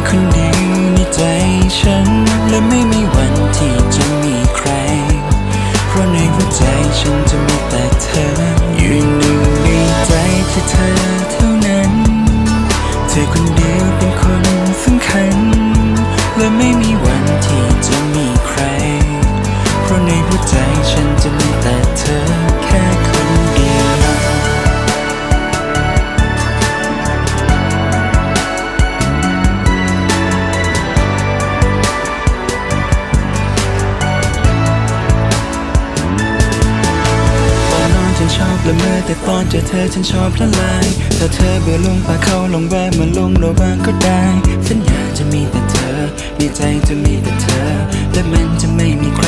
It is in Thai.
อคนดีในใจฉัน และไม่มีวันที่จะมีใคร เพราะในหัวใจฉันจะมีแต่เธอ อยู่หนึ่งในใจคือเธอเท่านั้น เธอคนเดียวเป็นคนสำคัญ และไม่มีวันที่จะมีใคร เพราะในหัวใจฉันจะมีแต่ ระเม้อแต่ตอนเจอเธอฉันชอบละลายถ้าเธอเบื่อลงปาเขาลงแวะมาลงโลบางก็ได้สัญญาจะมีแต่เธอ ในใจจะมีแต่เธอ และมันจะไม่มีใคร